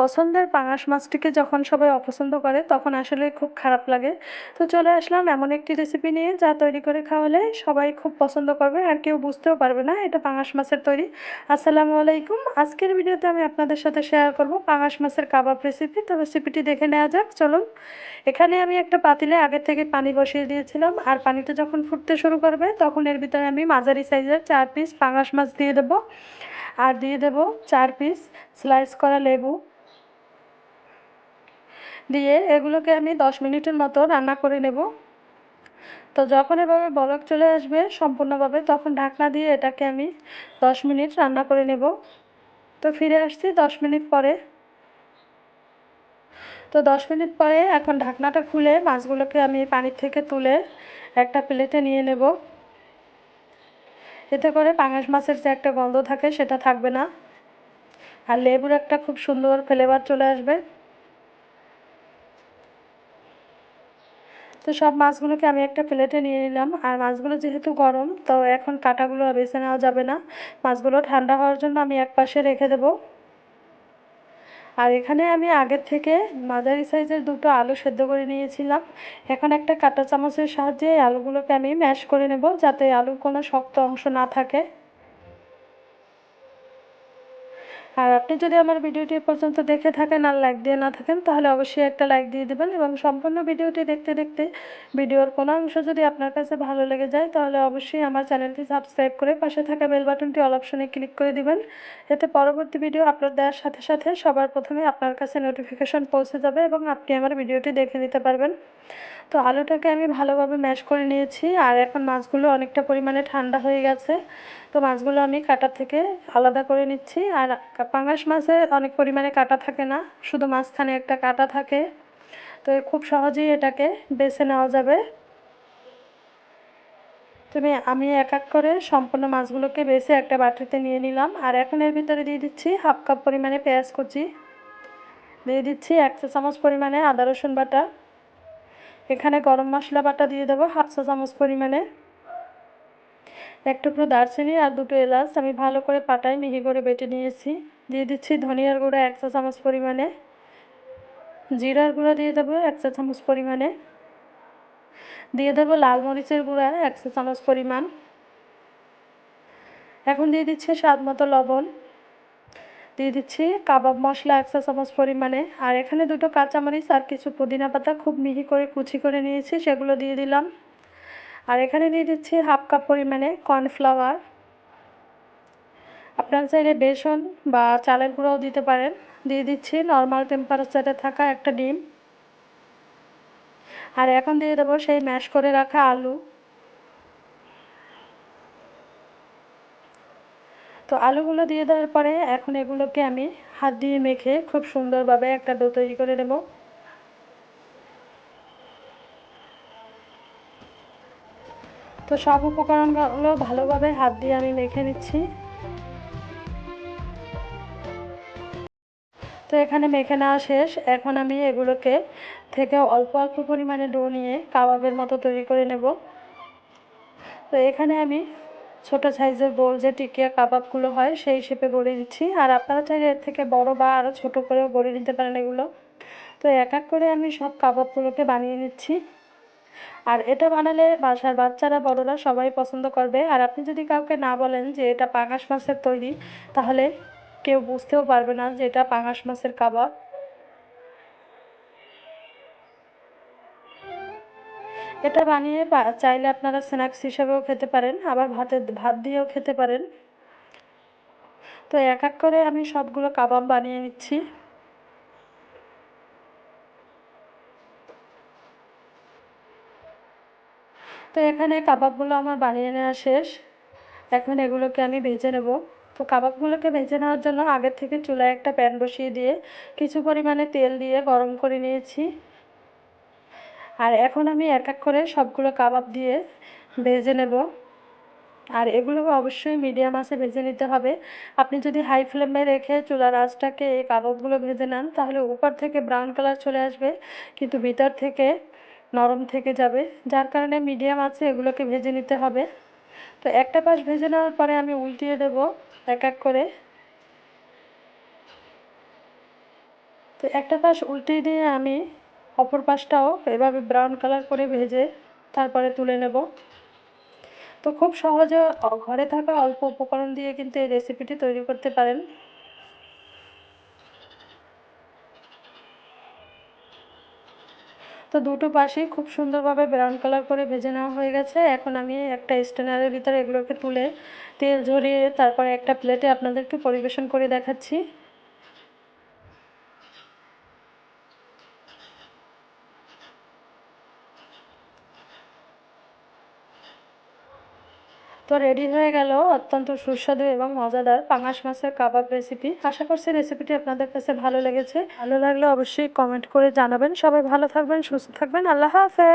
পছন্দের পাঙাশ মাছটিকে যখন সবাই অপছন্দ করে, তখন আসলে খুব খারাপ লাগে। তো চলে আসলাম এমন একটি রেসিপি নিয়ে যা তৈরি করে খাওয়ালে সবাই খুব পছন্দ করবে আর কেউ বুঝতেও পারবে না এটা পাঙাশ মাছের তৈরি। আসসালামু আলাইকুম। আজকের ভিডিওতে আমি আপনাদের সাথে শেয়ার করব পাঙাশ মাছের কাবাব রেসিপি তো রেসিপিটি দেখে নেওয়া যাক, চলুন। এখানে আমি একটা পাতিলে আগে থেকে পানি বসিয়ে দিয়েছিলাম আর পানিটা যখন ফুটতে শুরু করবে, তখন এর ভিতরে আমি মাঝারি সাইজের চার পিস পাঙাশ মাছ দিয়ে দেবো। আর দিয়ে দেব চার পিস স্লাইস করা লেবু। দিয়ে এগুলোকে আমি দশ মিনিটের মতো রান্না করে নেব। তো যখন এভাবে বলক চলে আসবে সম্পূর্ণভাবে, তখন ঢাকনা দিয়ে এটাকে আমি দশ মিনিট রান্না করে নেব। তো ফিরে আসছি দশ মিনিট পরে। তো দশ মিনিট পরে এখন ঢাকনাটা খুলে মাছগুলোকে আমি পানির থেকে তুলে একটা প্লেটে নিয়ে নেব। এতে করে পাঙাশ মাছের যে একটা গন্ধ থাকে সেটা থাকবে না। আর লেবুর একটা খুব সুন্দর ফ্লেভার চলে আসবে। তো সব মাছগুলোকে আমি একটা প্লেটে নিয়ে নিলাম। আর মাছগুলো যেহেতু গরম, তো এখন কাঁটাগুলো বেছে নেওয়া যাবে না। মাছগুলো ঠান্ডা হওয়ার জন্য আমি এক পাশে রেখে দেবো। আর এখানে আমি আগের থেকে মাঝারি সাইজের দুটো আলু সেদ্ধ করে নিয়েছিলাম। এখন একটা কাঁটা চামচের সাহায্যে আলুগুলোকে আমি ম্যাশ করে নেব, যাতে আলুর কোনো শক্ত অংশ না থাকে। আর আপনি যদি আমার ভিডিওটি পর্যন্ত দেখে থাকেন আর লাইক দিয়ে না থাকেন, তাহলে অবশ্যই একটা লাইক দিয়ে দেবেন এবং সম্পূর্ণ ভিডিওটি দেখতে দেখতে ভিডিওর কোনো অংশ যদি আপনার কাছে ভালো লেগে যায়, তাহলে অবশ্যই আমার চ্যানেলটি সাবস্ক্রাইব করে পাশে থাকা বেল বাটনটি অল অপশনে ক্লিক করে দিবেন। এতে পরবর্তী ভিডিও আপলোড দেওয়ার সাথে সাথে সবার প্রথমে আপনার কাছে নোটিফিকেশন পৌঁছে যাবে এবং আপনি আমার ভিডিওটি দেখে নিতে পারবেন। তো আলুটাকে আমি ভালোভাবে ম্যাশ করে নিয়েছি। আর এখন মাছগুলো অনেকটা পরিমাণে ঠান্ডা হয়ে গেছে। তো মাছগুলো আমি কাটা থেকে আলাদা করে নিচ্ছি। আর পাঙাশ মাছে অনেক পরিমাণে কাটা থাকে না, শুধু মাঝখানে একটা কাটা থাকে। তো খুব সহজেই এটাকে বেছে নেওয়া যাবে। তুমি, আমি এক এক করে সম্পূর্ণ মাছগুলোকে বেছে একটা বাটিতে নিয়ে নিলাম। আর এখন এর ভিতরে দিয়ে দিচ্ছি হাফ কাপ পরিমাণে পেঁয়াজ কুচি। দিয়ে দিচ্ছি এক চা চামচ পরিমাণে আদা রসুন বাটা। এখানে গরম মশলা বাটা দিয়ে দেবো, হাফ চা চামচ পরিমাণে। এক টুকরো দারচিনি আর দুটো এলাচ আমি ভালো করে পাটায় মিহি করে বেটে নিয়েছি। দিয়ে দিচ্ছি ধনিয়ার গুঁড়া এক চা চামচ পরিমাণে। জিরার গুঁড়া দিয়ে দেবো এক চা চামচ পরিমাণে। দিয়ে দেবো লাল মরিচের গুঁড়া এক চা চামচ পরিমাণ। এখন দিয়ে দিচ্ছি স্বাদ মতো লবণ। দিয়ে দিচ্ছি, কাবাব মশলা এক চা চামচ পরিমাণে। আর এখানে দুটো কাঁচামরিচ আর কিছু পুদিনা পাতা খুব মিহি করে কুচি করে নিয়েছি, সেগুলো দিয়ে দিলাম। আর এখানে দিয়ে দিচ্ছি হাফ কাপ পরিমাণে কর্নফ্লাওয়ার। আপনারা চাইলে বেসন বা চালের গুঁড়োও দিতে পারেন। দিয়ে দিচ্ছি নর্মাল টেম্পারেচারে থাকা একটা ডিম। আর এখন দিয়ে দেবো সেই ম্যাশ করে রাখা আলু। তো আলুগুলো দিয়ে দেওয়ার পরে এখন এগুলোকে আমি হাত দিয়ে মেখে খুব সুন্দরভাবে একটা ডো তৈরি করে নেব। তো সব উপকরণগুলো ভালোভাবে হাত দিয়ে আমি মেখে নিচ্ছি। তো এখানে মেখে নেওয়া শেষ। এখন আমি এগুলোকে থেকে অল্প অল্প পরিমাণে ডো নিয়ে কাবাবের মতো তৈরি করে নেব। তো এখানে আমি ছোট সাইজের বোল যে টিকিয়া কাবাবগুলো হয়, সেই শেপে গড়ে দিচ্ছি। আর আপনারা চাইলে এর থেকে বড় বা আরও ছোটো করেও গড়ে নিতে পারেন এগুলো। তো এক এক করে আমি সব কাবাবগুলোকে বানিয়ে নিচ্ছি। আর এটা বানালে বাসার বাচ্চারা, বড়রা সবাই পছন্দ করবে। আর আপনি যদি কাউকে না বলেন যে এটা পাঙাশ মাছের তৈরি, তাহলে কেউ বুঝতেও পারবে না যে এটা পাঙাশ মাছের কাবাব। এটা বানিয়ে চাইলে আপনারা স্ন্যাক্স হিসেবেও খেতে পারেন, আবার ভাতে, ভাত দিয়েও খেতে পারেন। তো এক এক করে আমি সবগুলো কাবাব বানিয়ে নিচ্ছি। তো এখানে কাবাবগুলো আমার বানিয়ে নেওয়া শেষ। এখন এগুলোকে আমি ভেজে নেব। তো কাবাবগুলোকে ভেজে নেওয়ার জন্য আগের থেকে চুলায় একটা প্যান বসিয়ে দিয়ে কিছু পরিমাণে তেল দিয়ে গরম করে নিয়েছি। আর এখন আমি এক এক করে সবগুলো কাবাব দিয়ে ভেজে নেব। আর এগুলো অবশ্যই মিডিয়াম আঁচে ভেজে নিতে হবে। আপনি যদি হাই ফ্লেমে রেখে চুলার আঁচটাকে এই কাবাবগুলো ভেজে নেন, তাহলে উপর থেকে ব্রাউন কালার চলে আসবে, কিন্তু ভিতর থেকে নরম থেকে যাবে। যার কারণে মিডিয়াম আছে এগুলোকে ভেজে নিতে হবে। তো একটা পাশ ভেজে নেওয়ার পরে আমি উল্টিয়ে দেব এক এক করে। তো একটা পাশ উল্টে দিয়ে আমি অপর পাশটাও এভাবে ব্রাউন কালার করে ভেজে তারপরে তুলে নেব। তো খুব সহজে ঘরে থাকা অল্প উপকরণ দিয়ে কিন্তু এই রেসিপিটি তৈরি করতে পারেন। তো দুটো পাশেই খুব সুন্দরভাবে ব্রাউন কালার করে ভেজে নেওয়া হয়ে গেছে। এখন আমি একটা স্ট্যান্ডারের ভিতরে এগুলোকে তুলে তেল ঝরিয়ে তারপরে একটা প্লেটে আপনাদেরকে পরিবেশন করে দেখাচ্ছি। তো রেডি হয়ে গেল অত্যন্ত সুস্বাদু এবং মজাদার পাঙাশ মাছের কাবাব রেসিপি আশা করছি রেসিপিটি আপনাদের কাছে ভালো লেগেছে। ভালো লাগলে অবশ্যই কমেন্ট করে জানাবেন। সবাই ভালো থাকবেন, সুস্থ থাকবেন। আল্লাহ হাফেজ!